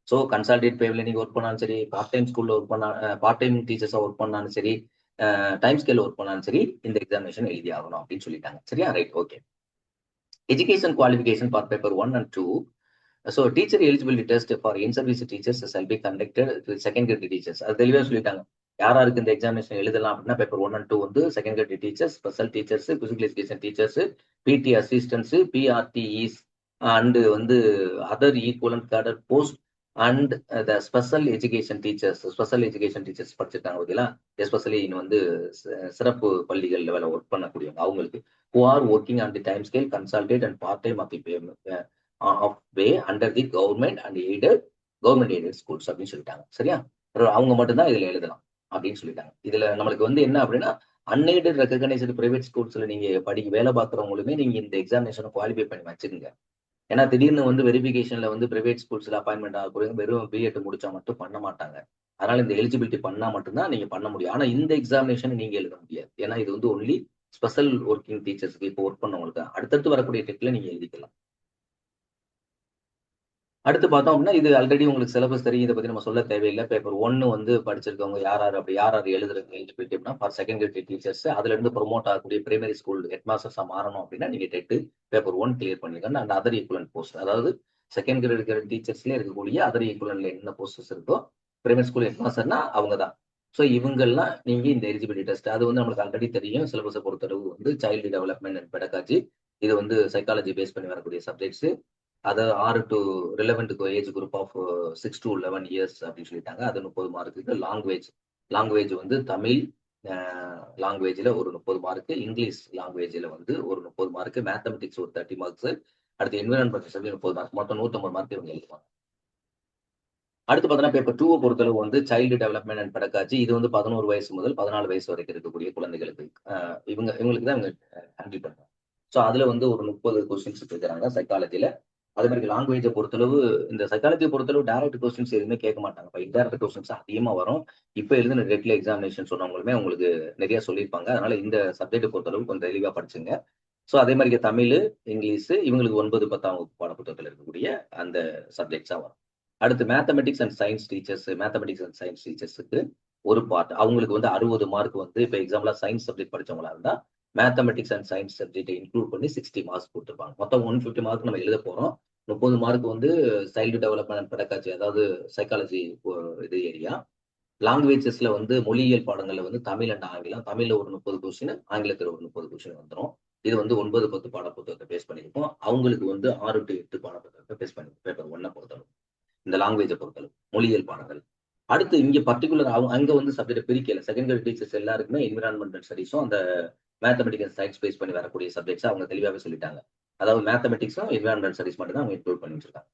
A: so consolidated பேவில் நீங்கள் work பண்ணாலும் சரி part time ஸ்கூலில் work பண்ணா part time டீச்சர்ஸாக work பண்ணாலும் சரி time scale work பண்ணாலும் சரி இந்த எக்ஸாமினேஷன் எழுதி ஆகணும் அப்படின்னு சொல்லிட்டாங்க. சரியா? Right okay education qualification for paper one and two so teacher eligibility test for in service teachers shall be conducted second grade teachers அது தெளிவாக சொல்லிட்டாங்க. யார் யாருக்கு இந்த எக்ஸாமினேஷன் எழுதலாம் அப்படின்னா பேப்பர் ஒன் அண்ட் டூ வந்து second grade teachers special teachers physical education teachers PT assistants BRTEs and வந்து other equivalent cadre post and the special education teachers special education teachers படிச்சிருக்காங்க பார்த்தீங்களா எஸ்பெஷலி வந்து சிறப்பு பள்ளிகள் லெவலில் ஒர்க் பண்ணக்கூடியவங்க அவங்களுக்கு who are working on the time scale consolidated and part time of the of way under the government and aided government aided schools அப்படின்னு சொல்லிட்டாங்க சரியா? அவங்க மட்டும்தான் இதில் எழுதலாம் அப்படின்னு சொல்லிட்டாங்க. இதுல நம்மளுக்கு வந்து என்ன அப்படின்னா அன்எய்டட் ரெக்கக்னைஸ்டு பிரைவேட் ஸ்கூல்ஸ்ல நீங்க படிக்க வேலை பார்க்குறவங்களுமே நீங்க இந்த எக்ஸாமினேஷனை குவாலிஃபை பண்ணி வச்சுக்கோங்க. ஏன்னா திடீர்னு வந்து வெரிஃபிகேஷன்ல வந்து பிரைவேட் ஸ்கூல்ஸ்ல அப்பாயின்மெண்ட் ஆகக்கூடிய வெறும் பிஎட் முடிச்சா மட்டும் பண்ண மாட்டாங்க. அதனால இந்த எலிஜிபிலிட்டி பண்ணா மட்டும்தான் நீங்க பண்ண முடியும். ஆனா இந்த எக்ஸாமினேஷன் நீங்க எழுத முடியாது. ஏன்னா இது வந்து ஒன்லி ஸ்பெஷல் ஒர்க்கிங் டீச்சர்ஸ்க்கு இப்போ ஒர்க் பண்ணவங்களுக்கு. அடுத்தடுத்து வரக்கூடிய டெக்ல நீங்க எழுதிக்கலாம். அடுத்து பார்த்தோம் அப்படின்னா இது ஆல்ரெடி உங்களுக்கு சிலபஸ் தெரியும். இதை பத்தி நம்ம சொல்ல தேவையில்லை. பேப்பர் ஒன்னு வந்து படிச்சிருக்கவங்க யார் யார் அப்படி யார் யார் எழுதுறது எலிஜிபிலிட்டி அப்படின்னா ஃபார் செகண்ட் கிரேட் டீச்சர்ஸ் அதுல இருந்து ப்ரொமோட் ஆகக்கூடிய பிரைமரி ஸ்கூல் ஹெட் மாஸ்டர்ஸா மாறணும் அப்படின்னா நீங்க டெட்டு பேப்பர் ஒன் கிளியர் பண்ணிருக்கணும் அண்ட் அதர் ஈக்குவலன் போஸ்ட் அதாவது செகண்ட் கிரேட் இருக்கிற டீச்சர்ஸ்லேயே இருக்கக்கூடிய அதர் ஈக்குவலன்ல என்ன போஸ்டஸ் இருக்கோ பிரைமரி ஸ்கூல் ஹெட் மாஸ்டர்னா அவங்க தான் ஸோ இவங்கெல்லாம் நீங்க இந்த எலிஜிபிலிட்டி டெஸ்ட் அது வந்து நம்மளுக்கு ஆல்ரெடி தெரியும். சிலபஸை பொறுத்தளவு வந்து சைல்டு டெவலப்மெண்ட் அண்ட் பெடகாஜி இது வந்து சைக்காலஜி பேஸ் பண்ணி வரக்கூடிய சப்ஜெக்ட்ஸ் அது ஆறு to relevant age group of six to eleven years அப்படின்னு சொல்லிட்டாங்க. அது முப்பது மார்க்குக்கு லாங்குவேஜ் லாங்குவேஜ் வந்து தமிழ் லாங்குவேஜில் ஒரு முப்பது மார்க்கு இங்கிலீஷ் லாங்குவேஜில் வந்து ஒரு முப்பது மார்க்கு மேத்தமெட்டிக்ஸ் ஒரு தேர்ட்டி மார்க்ஸ் அடுத்து என்விரான்மெண்ட் சப்ஜெக்ட் முப்பது மார்க் மொத்தம் நூற்றம்பது மார்க் இவங்க எழுதுவாங்க. அடுத்து பார்த்தீங்கன்னா பேப்பர் டூவை பொறுத்தளவு வந்து சைல்டு டெவலப்மெண்ட் அண்ட் படக்காட்சி இது வந்து பதினோரு வயசு முதல் பதினாலு வயசு வரைக்கும் இருக்கக்கூடிய குழந்தைகளுக்கு இவங்க இவங்களுக்கு தான் இவங்க ஹேண்டில் பண்ணுறாங்க ஸோ அதில் வந்து ஒரு முப்பது கொஸ்டின்ஸ் இருக்கிறாங்க சைக்காலஜியில் அதே மாதிரி லாங்குவேஜை பொறுத்தளவு இந்த சைக்காலஜியை பொறுத்தளவு டைரக்ட் கொஸ்டின்ஸ் எதுவுமே கேட்க மாட்டாங்க. இப்போ இன்டேரக்ட் கொஸ்டின்ஸ் அதிகமாக வரும். இப்போ எழுதின ரெட்ல எக்ஸாமினேஷன் சொன்னவங்களுமே உங்களுக்கு நிறைய சொல்லியிருப்பாங்க. அதனால இந்த சப்ஜெக்ட் பொறுத்தளவு கொஞ்சம் தெளிவாக படிச்சுங்க. ஸோ அதே மாதிரி தமிழ் இங்கிலீஷ் இவங்களுக்கு ஒன்பது பத்தாம் வகுப்பு பாடப்புத்தகத்தில் இருக்கக்கூடிய அந்த சப்ஜெக்ட்ஸாக வரும். அடுத்து mathematics and science teachers mathematics and science டீச்சர்ஸுக்கு ஒரு பார்ட் அவங்களுக்கு வந்து அறுபது மார்க் வந்து இப்போ எக்ஸாம்பிளாக சயின்ஸ் சப்ஜெக்ட் படிச்சவங்களா இருந்தால் மேத்தமெட்டிக்ஸ் அண்ட் சயின்ஸ் சப்ஜெக்டை இன்க்ளூட் பண்ணி சிக்ஸ்டி மார்க்ஸ் கொடுத்துருப்பாங்க. மொத்தம் ஒன் ஃபிஃப்டி மார்க் நம்ம எழுத போகிறோம் முப்பது மார்க் வந்து சைல்டு டெவலப்மெண்ட் பெடக்காட்சி அதாவது சைக்காலஜி இது ஏரியா லாங்குவேஜஸ்ல வந்து மொழியியல் பாடங்கள்ல வந்து தமிழ் அண்ட் ஆங்கிலம். தமிழ்ல ஒரு முப்பது கொஸ்டின் ஆங்கிலத்தில் ஒரு முப்பது கொஸ்டின் வந்துடும் இது வந்து ஒன்பது பத்து பாட புத்தகத்தை பேஸ் பண்ணியிருக்கோம். அவங்களுக்கு வந்து ஆறு டு எட்டு பாடப்புத்தகத்தை பேஸ் பண்ணி பேப்பர் ஒன்னை பொறுத்தளவு. இந்த லாங்குவேஜை பொறுத்தளவு. மொழியியல் பாடங்கள். அடுத்து இங்க பர்டிகுலர் அவங்க அங்க வந்து சப்ஜெக்ட் பிரிக்கல. செகண்ட் கிரேட் டீச்சர்ஸ் எல்லாருக்குமே என்விரான்மெண்டல் ஸ்டடிஸும் அந்த மேத்தமெட்டிக்கல் சயின்ஸ் பேஸ் பண்ணி வரக்கூடிய சப்ஜெக்ட்ஸ் அவங்க தெளிவாகவே சொல்லிட்டாங்க. அதாவது மேத்தமெட்டிக்ஸும் என்விரான்மெண்டல் ஸ்டடிஸ் மட்டும் தான் அவங்க இன்க்ளூட் பண்ணி வச்சிருக்காங்க.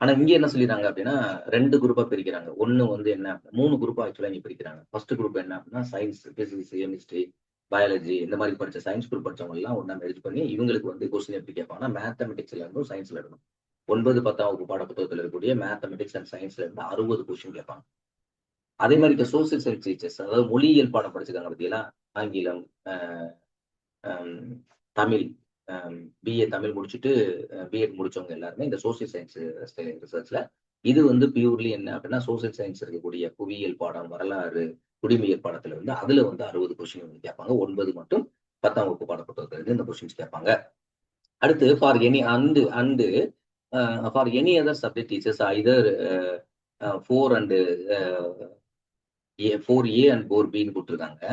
A: ஆனா இங்க என்ன சொல்லிடுறாங்க அப்படின்னா ரெண்டு குரூப்பா பிரிக்கிறாங்க. ஒன்னு வந்து என்ன மூணு குரூப்பா ஆக்சுவலா இங்க பிரிக்கிறாங்க. ஃபர்ஸ்ட் குரூப் என்ன அப்படின்னா சயின்ஸ் பிசிக்ஸ் கெமிஸ்ட்ரி பயாலஜி இந்த மாதிரி படிச்ச சயின்ஸ் குரூப் படிச்சவங்க எல்லாம் ஒன்னா மெரிஜ் பண்ணி இவங்களுக்கு வந்து கொஸ்டின் எப்படி கேட்பாங்கன்னா மேத்தமெட்டிக்ஸ்ல இருந்தும் சயின்ஸ்ல இருந்தும் ஒன்பது பத்தாம் வகுப்பு பாடப்புத்தகத்தில் இருக்கக்கூடிய மேத்தமெட்டிக்ஸ் அண்ட் சயின்ஸ்ல இருந்து அறுபது கொஸ்டின் கேட்பாங்க. அதே மாதிரி சோசியல் சயின்ஸ் டீச்சர்ஸ் அதாவது மொழியியல் பாடம் படிச்சிருக்காங்க பார்த்தீங்களா ஆங்கிலம் தமிழ் Um, பிஏ தமிழ் முடிச்சுட்டு uh, பிஎட் முடிச்சவங்க எல்லாருமே இந்த சோசியல் சயின்ஸ் ரிசர்ச்ல இது வந்து பியூர்லி என்ன அப்படின்னா சோசியல் சயின்ஸ் இருக்கக்கூடிய புவியியல் பாடம் வரலாறு குடிமையல் பாடத்துல வந்து அதுல வந்து அறுபது கொஸ்டின் வந்து கேட்பாங்க. ஒன்பது மட்டும் பத்தாம் வகுப்பு பாடப்புத்தகத்துல இருந்து இந்த கொஸ்டின்ஸ் கேட்பாங்க. அடுத்து for any and and for any other subject teachers either four and A four A and four பின்னு கொடுத்துருக்காங்க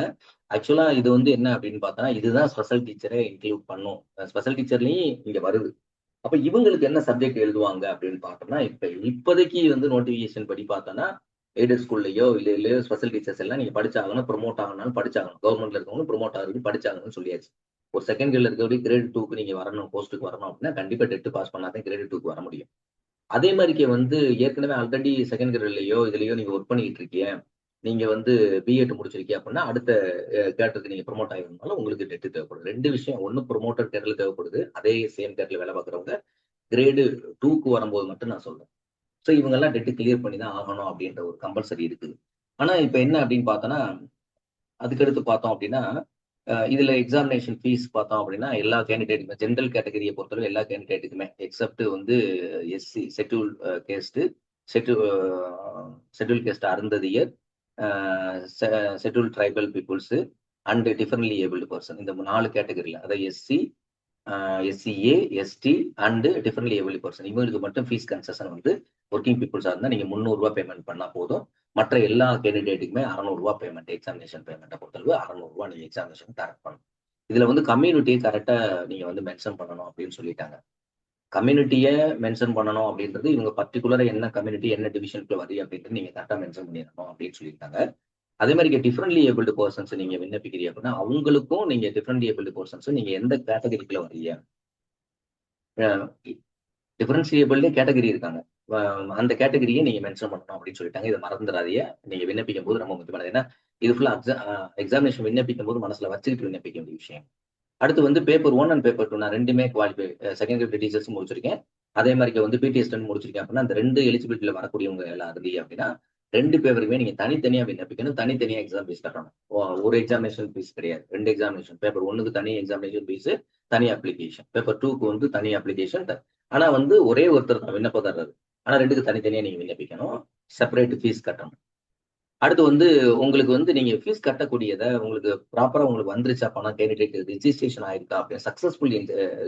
A: ஆக்சுவலா இது வந்து என்ன அப்படின்னு பார்த்தா இதுதான் ஸ்பெஷல் டீச்சரை இன்க்ளூட் பண்ணும். ஸ்பெஷல் டீச்சர்லயும் இங்க வருது. அப்ப இவங்களுக்கு என்ன சப்ஜெக்ட் எழுதுவாங்க அப்படின்னு பார்த்தோம்னா இப்ப இப்போதைக்கு வந்து நோட்டிபிகேஷன் படி பார்த்தோன்னா எய்டட் ஸ்கூல்லையோ இல்ல இல்லையோ ஸ்பெஷல் டீச்சர்ஸ் எல்லாம் நீங்க படிச்சாங்கன்னா ப்ரொமோட் ஆகணும்னாலும் படிச்சாகணும். கவர்மெண்ட்ல இருக்கவங்க ப்ரொமோட் ஆகுது படிச்சாங்கன்னு சொல்லியாச்சு. ஒரு செகண்ட் கிரேட்ல இருக்கிறபடி கிரேட் டூக்கு நீங்க வரணும் போஸ்ட்டுக்கு வரணும் அப்படின்னா கண்டிப்பா டெட்டு பாஸ் பண்ணாதான் கிரேட் டூக்கு வர முடியும். அதே மாதிரிக்கு வந்து ஏற்கனவே ஆல்ரெடி செகண்ட் கிரேட்லயோ இதுலயோ நீங்க ஒர்க் பண்ணிட்டு இருக்கீங்க. நீங்க வந்து பிஎட் முடிச்சிருக்கீங்க அப்படின்னா அடுத்த கேட்டருக்கு நீங்க ப்ரொமோட் ஆகிருந்தாலும் உங்களுக்கு டெட்டு தேவைப்படுது. ரெண்டு விஷயம். ஒன்னு ப்ரொமோட்டர் கேட்டில் தேவைப்படுது. அதே சேம் கேட்டில் வேலை பார்க்குறவங்க கிரேடு டூக்கு வரும்போது மட்டும் நான் சொல்றேன். ஸோ இவங்கெல்லாம் டெட்டு கிளியர் பண்ணி தான் ஆகணும் அப்படின்ற ஒரு கம்பல்சரி இருக்குது. ஆனா இப்போ என்ன அப்படின்னு பார்த்தோன்னா அதுக்கடுத்து பார்த்தோம் அப்படின்னா இதுல எக்ஸாமினேஷன் ஃபீஸ் பார்த்தோம் அப்படின்னா எல்லா கேண்டிடேட்டுக்குமே ஜென்ரல் கேட்டகரியை பொறுத்தவரை எல்லா கேண்டிடேட்டுக்குமே எக்ஸப்ட் வந்து SC schedule caste schedule schedule caste Arunthathiyar schedule tribal peoples and differently abled person இந்த நாலு கேட்டகரியில் அதாவது SC SCA ST and differently able person இவங்களுக்கு மட்டும் ஃபீஸ் கன்செஷன் வந்து ஒர்க்கிங் பீப்புள்ஸாக இருந்தால் நீங்கள் முந்நூறுரூவா பேமெண்ட் பண்ணால் போதும். மற்ற எல்லா கேண்டிடேட்டுக்குமே அறநூறுவா பேமெண்ட் எக்ஸாமினேஷன் பேமெண்ட்டை பொறுத்தளவு அறநூறுவா நீங்கள் எக்ஸாமினேஷன் கரெக்ட் பண்ணணும் இதில் வந்து கம்யூனிட்டியை கரெக்டாக நீங்கள் வந்து மென்ஷன் பண்ணணும் அப்படின்னு சொல்லிட்டாங்க. கம்யூனிட்டியை மென்ஷன் பண்ணணும் அப்படின்றது இவங்க பர்டிகுலராக என்ன கம்யூனிட்டி என்ன டிவிஷனுக்குள்ள வருது அப்படின்றது நீங்கள் கரெக்டாக மென்ஷன் பண்ணிடணும் அப்படின்னு சொல்லியிருக்காங்க. அதே மாதிரி டிஃப்ரெண்ட்லி ஏபிள்டு பர்சன்ஸ் நீங்கள் விண்ணப்பிக்கிறீங்க அப்படின்னா அவங்களுக்கும் நீங்கள் டிஃப்ரெண்ட்லி ஏபிள்டு பர்சன்ஸ் நீங்கள் எந்த கேட்டகரிக்குள்ள வரீங்க டிஃபரன்சியபிள்லேயே கேட்டகரி இருக்காங்க. அந்த கேட்டகரியை நீங்க மென்ஷன் பண்ணணும் அப்படின்னு சொல்லிட்டாங்க. இதை மறந்துடாதீங்க. நீங்க விண்ணப்பிக்கும் போது ரொம்ப முக்கியமானது. ஏன்னா இது ஃபுல்லா எக்ஸாமினேஷன் விண்ணப்பிக்கும் போது மனசுல வச்சுக்கிட்டு விண்ணப்பிக்க வேண்டிய விஷயம். அடுத்து வந்து paper one and paper two நான் ரெண்டுமே குவாலிஃபை செகண்ட் கிரேட் டீச்சர்ஸ் முடிச்சிருக்கேன். அதே மாதிரி வந்து பிடிஎஸ் முடிச்சிருக்கேன் அப்படின்னா அந்த ரெண்டு எலிஜிபிலிட்டியில் வரக்கூடியவங்க எல்லாம் இருந்தீங்க அப்படின்னா ரெண்டு பேப்பருமே நீங்க தனித்தனியா விண்ணப்பிக்கணும் தனித்தனியா எக்ஸாம் ஃபீஸ் கட்டணும். ஒரு எக்ஸாமினேஷன் ஃபீஸ் கிடையாது. ரெண்டு எக்ஸாமினேஷன் பேப்பர் ஒன்னுக்கு தனி எக்ஸாமினேஷன் ஃபீஸ் தனி அப்ளிகேஷன் பேப்பர் டூக்கு வந்து தனி அப்ளிகேஷன் ஆனா வந்து ஒரே ஒருத்தர் தான் விண்ணப்பதாரர் ஆனா ரெண்டுக்கு தனித்தனியா நீங்க விண்ணப்பிக்கணும். செப்பரேட் ஃபீஸ் கட்டணும். அடுத்து வந்து உங்களுக்கு வந்து நீங்க ஃபீஸ் கட்டக்கூடியதை உங்களுக்கு ப்ராப்பரா உங்களுக்கு வந்துருச்சா பணம் கேண்டிடேட் ரிஜிஸ்ட்ரேஷன் ஆயிருக்கா அப்படின்னு சக்சஸ்ஃபுல்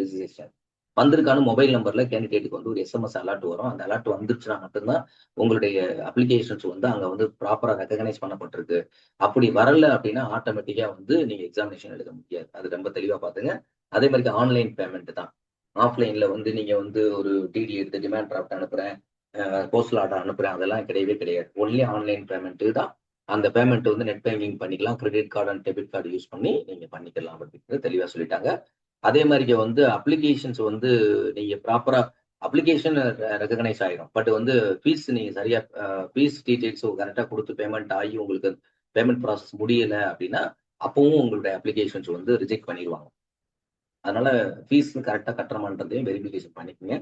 A: ரிஜிஸ்ட்ரேஷன் வந்திருக்கான மொபைல் நம்பர்ல கேண்டிடேட்டுக்கு வந்து ஒரு எஸ்எம்எஸ் அலர்ட் வரும். அந்த அலர்ட் வந்துருச்சுன்னா மட்டும்தான் உங்களுடைய அப்ளிகேஷன்ஸ் வந்து அங்க வந்து ப்ராப்பரா ரெக்கக்னைஸ் பண்ணப்பட்டிருக்கு. அப்படி வரல அப்படின்னா ஆட்டோமேட்டிக்கா வந்து நீங்க எக்ஸாமினேஷன் எழுத முடியாது. அது ரொம்ப தெளிவா பாத்துங்க. அதே மாதிரி ஆன்லைன் பேமெண்ட் தான். ஆஃப்லைன்ல வந்து நீங்க வந்து ஒரு டிடி எடுத்து டிமாண்ட் டிராஃப்ட் அனுப்புறேன். போஸ்டல் ஆர்டர் அனுப்புறேன். அதெல்லாம் கிடையவே கிடையாது. ஒன்லி ஆன்லைன் பேமெண்ட்டு தான். அந்த பேமெண்ட் வந்து நெட் பேங்கிங் பண்ணிக்கலாம். Credit card and debit card use பண்ணி நீங்கள் பண்ணிக்கலாம் அப்படிங்கிறது தெளிவாக சொல்லிட்டாங்க. அதே மாதிரி வந்து அப்ளிகேஷன்ஸ் வந்து நீங்கள் ப்ராப்பராக அப்ளிகேஷன் ரெகனைஸ் ஆகிடும் பட் வந்து ஃபீஸ் நீங்கள் சரியாக ஃபீஸ் டீட்டெயில்ஸ் கரெக்டாக கொடுத்து பேமெண்ட் ஆகி உங்களுக்கு பேமெண்ட் ப்ராசஸ் முடியலை அப்படின்னா அப்பவும் உங்களுடைய அப்ளிகேஷன்ஸ் வந்து ரிஜெக்ட் பண்ணிடுவாங்க. அதனால ஃபீஸ் கரெக்டாக கட்டுறமான்றதையும் வெரிஃபிகேஷன் பண்ணிக்கோங்க.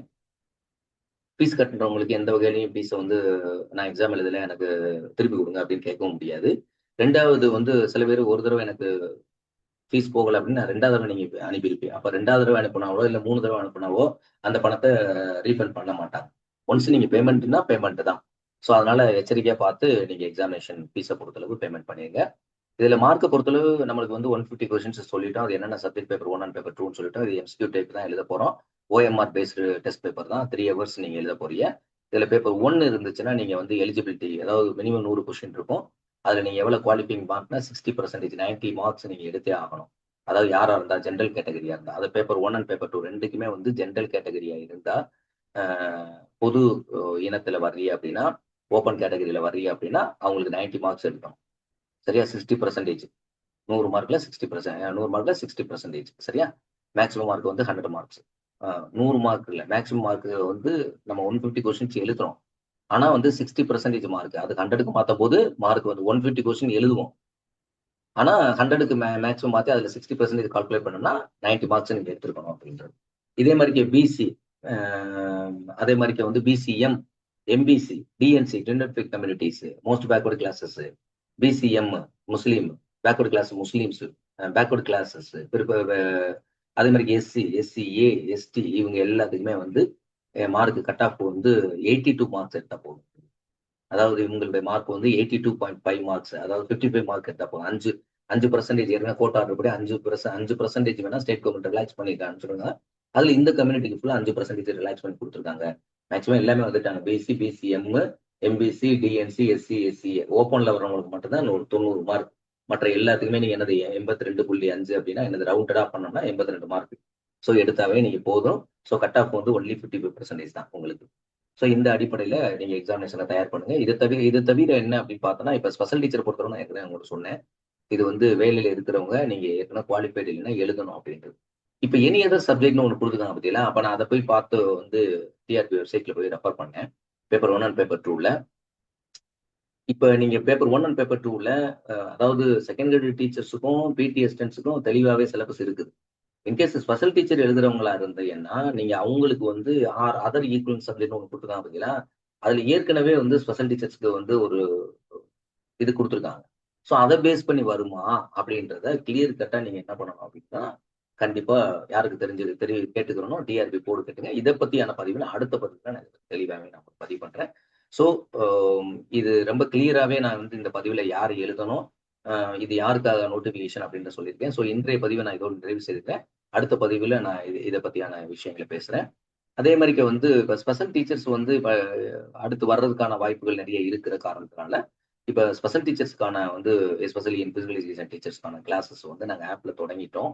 A: ஃபீஸ் கட்டுறவங்களுக்கு எந்த வகையிலையும் ஃபீஸை வந்து நான் எக்ஸாம் எழுதல எனக்கு திருப்பி கொடுங்க அப்படின்னு கேட்கவும் முடியாது. ரெண்டாவது வந்து சில பேர் ஒரு தடவை எனக்கு ஃபீஸ் போகல அப்படின்னு ரெண்டாவது தடவை நீங்க அனுப்பியிருப்பீங்க. அப்போ ரெண்டாவது தடவை அனுப்பினாவோ இல்லை மூணு தடவை அனுப்பினாவோ அந்த பணத்தை ரீஃபண்ட் பண்ண மாட்டாங்க. ஒன்ஸ் நீங்க பேமெண்ட்னா பேமெண்ட் தான். ஸோ அதனால எச்சரிக்கையா பார்த்து நீங்க எக்ஸாமினேஷன் ஃபீஸை பொறுத்தளவு பேமெண்ட் பண்ணிடுங்க இதுல மார்க்கை பொறுத்தளவு நம்மளுக்கு வந்து ஒன் ஃபிஃப்டி கொஸ்டின்ஸ் சொல்லிட்டோம். அது என்னென்ன subject paper one and paper டூன்னு சொல்லிட்டோம். இது எம்சிக்யூ டைப் தான் எழுத போறோம். ஓஎம்ஆர் பேஸ்டு டெஸ்ட் பேப்பர் தான் த்ரீ ஹவர்ஸ் நீங்கள் எழுத போறீங்க. இதில் பேப்பர் ஒன்று இருந்துச்சுன்னா நீங்கள் வந்து எலிஜிபிலிட்டி அதாவது மினிமம் நூறு கொஸ்டின் இருக்கும். அதில் நீங்கள் எவ்வளோ குவாலிஃபைங் மார்க்னா சிக்ஸ்டி பர்சன்டேஜ் நைன்டி மார்க்ஸ் நீங்கள் எடுத்தே ஆகணும். அதாவது யாராக இருந்தால் ஜென்ரல் கேட்டகரியாக இருந்தால் அது paper one and paper two ரெண்டுக்குமே வந்து ஜென்ரல் கேட்டகரியாக இருந்தால் பொது இனத்தில் வர்றீங்க அப்படின்னா ஓப்பன் கேட்டகரியில் வர்றீங்க அப்படின்னா அவங்களுக்கு நைன்டி மார்க்ஸ் எடுக்கணும். சரியா? சிக்ஸ்டி பர்சன்டேஜ் நூறு மார்க்கில் சிக்ஸ்டி பர்சன்ட் நூறு மார்க்கில் சிக்ஸ்டி பர்சன்டேஜ் சரியா? மேக்ஸிமம் மார்க் வந்து ஹண்ட்ரட் மார்க்ஸ் நூறு மார்க் இல்லை. மேக்ஸிமம் மார்க் வந்து நம்ம ஒன் ஃபிஃப்டி கொஸ்டின்ஸ் எழுதுறோம். ஆனா வந்து சிக்ஸ்டி பர்சன்டேஜ் மார்க் அது ஹண்ட்ரடுக்கு மாத்த போது மார்க் வந்து ஒன் ஃபிஃப்டி கொஸ்டின் எழுதுவோம். ஆனா ஹண்ட்ரடுக்கு மே மேக்ஸிமம் மாத்தி அதில் சிக்ஸ்டி பர்சன்டேஜ் கால்குலேட் பண்ணோம்னா நைன்டி மார்க்ஸ் நீங்கள் எடுத்துருக்கணும் அப்படின்றது. இதே மாதிரிக்கு பிசி அதே மாதிரிக்கு வந்து BCM MBC DNC gender communities most backward classes BCM Muslim backward class Muslims backward classes அதே மாதிரி எஸ்சி எஸ்சி ஏ எஸ்டி இவங்க எல்லாத்துக்குமே வந்து மார்க் கட் ஆஃப் வந்து எயிட்டி டூ மார்க்ஸ் எடுத்தா போகும் அதாவது இவங்களுடைய மார்க் வந்து eighty two point five marks அதாவது ஃபிஃப்டி ஃபைவ் மார்க் எடுத்தா போகும் அஞ்சு அஞ்சு பர்சன்டேஜ் ஏற்கனவே கோட்டா இருப்படி அஞ்சு பர்சன்ட் அஞ்சு பர்சன்டேஜ் வேணா ஸ்டேட் கவர்மெண்ட் ரிலாக்ஸ் பண்ணிருக்காங்கன்னு சொல்லுங்க அதுல இந்த கம்யூனிட்டிக்கு ஃபுல்லா அஞ்சு பர்சன்டேஜ் ரிலாக்ஸ் பண்ணி கொடுத்துருக்காங்க. மேக்ஸிமம் எல்லாமே வந்துட்டாங்க. BC BCM MBC DNC SC SC ஓப்பன்ல வரவங்களுக்கு மட்டும்தான் ஒரு தொண்ணூறு மார்க் மற்ற எல்லாத்துக்குமே நீங்க என்னது எண்பத்தி ரெண்டு புள்ளி அஞ்சு அப்படின்னா என்னது ரவுண்டடா பண்ணோம்னா எண்பத்தி ரெண்டு மார்க் ஸோ எடுத்தாவே நீங்க போதும். ஸோ கட் ஆஃப் வந்து ஒன்லி ஃபிஃப்டி ஃபைவ் பர்சன்டேஜ் தான் உங்களுக்கு. ஸோ இந்த அடிப்படையில் நீங்க எக்ஸாமினேஷனை தயார் பண்ணுங்க. இதை தவிர இது தவிர என்ன அப்படின்னு பார்த்தோன்னா இப்போ ஸ்பெஷல் டீச்சர் பொறுத்தவரை நான் ஏற்கனவே உங்களுக்கு சொன்னேன். இது வந்து வேலையில இருக்கிறவங்க நீங்க ஏற்கனவே குவாலிஃபைடு இல்லைன்னா எழுதணும் அப்படின்றது. இப்போ எனி அதர் சப்ஜெக்ட்னு ஒன்று கொடுத்துருக்காங்க பார்த்தீங்களா அப்போ நான் அதை போய் பார்த்து வந்து டிஆர்பி வெப்சைட்ல போய் ரெஃபர் பண்ணேன். பேப்பர் ஒன் அண்ட் பேப்பர் டூவில் இப்போ நீங்க பேப்பர் ஒன் அண்ட் பேப்பர் டூவில் அதாவது செகண்ட் கிரேட் டீச்சர்ஸுக்கும் பிடி அசிஸ்டன்ஸுக்கும் தெளிவாகவே சிலபஸ் இருக்குது. இன்கேஸ் ஸ்பெஷல் டீச்சர் எழுதுறவங்களா இருந்தீங்கன்னா நீங்க அவங்களுக்கு வந்து ஆர் அதர் ஈக்குவல் சப்ஜெக்ட் ஒன்று கொடுத்துருக்காங்க பார்த்தீங்களா அதுல ஏற்கனவே வந்து ஸ்பெஷல் டீச்சர்ஸ்க்கு வந்து ஒரு இது கொடுத்துருக்காங்க. ஸோ அதை பேஸ் பண்ணி வருமா அப்படின்றத கிளியர் கட்டா நீங்க என்ன பண்ணணும் அப்படின்னா கண்டிப்பா யாருக்கு தெரிஞ்சது தெரிய கேட்டுக்கிறோம் டிஆர்பி போடு கேட்டுங்க. இதை பத்தியான பதிவுல அடுத்த பதிவுல நான் தெளிவாகவே நான் பதிவு பண்றேன். ஸோ um, இது ரொம்ப கிளியராகவே நான் வந்து இந்த பதிவில் யார் எழுதணும்? இது யாருக்காக நோட்டிஃபிகேஷன் அப்படின்னு சொல்லியிருக்கேன். ஸோ இன்றைய பதிவை நான் இதோடு நிறைவு செய்திருக்கேன் அடுத்த பதிவில் நான் இது இதை பற்றியான விஷயங்களை பேசுகிறேன் அதே மாதிரிக்கு வந்து இப்போ ஸ்பெஷல் டீச்சர்ஸ் வந்து இப்போ அடுத்து வர்றதுக்கான வாய்ப்புகள் நிறைய இருக்கிற காரணத்தினால இப்போ ஸ்பெஷல் டீச்சர்ஸ்க்கான வந்து எஸ்பெஷலி இன் பிசிக்கல் எஜுகேஷன் டீச்சர்ஸ்க்கான கிளாஸஸ் வந்து நாங்கள் ஆப்பில் தொடங்கிட்டோம்.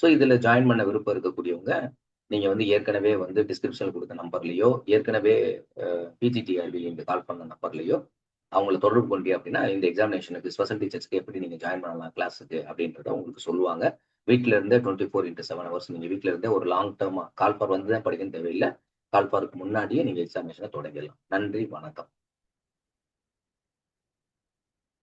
A: ஸோ இதில் ஜாயின் பண்ண விருப்பம் இருக்கக்கூடியவங்க நீங்க வந்து ஏற்கனவே வந்து டிஸ்கிரிப்ஷன்ல கொடுத்த நம்பர்லயோ ஏற்கனவே பிஜிடிஆர்பி இந்த கால் பண்ண நம்பர்லயோ அவங்கள தொடர்பு கொண்டீங்க அப்படின்னா இந்த எக்ஸாமினேஷனுக்கு ஸ்பெஷல் டீச்சர்ஸ்க்கு எப்படி நீங்க ஜாயின் பண்ணலாம் கிளாஸுக்கு அப்படின்றத உங்களுக்கு சொல்லுவாங்க. வீட்டில இருந்தே twenty four into seven hours நீங்க வீட்டில இருந்தே ஒரு லாங் டேர்மா கால்பார் வந்து தான் படிக்கணும் தேவையில்லை. கால்பாருக்கு முன்னாடியே நீங்க எக்ஸாமினேஷனை தொடங்கிடலாம். நன்றி வணக்கம்.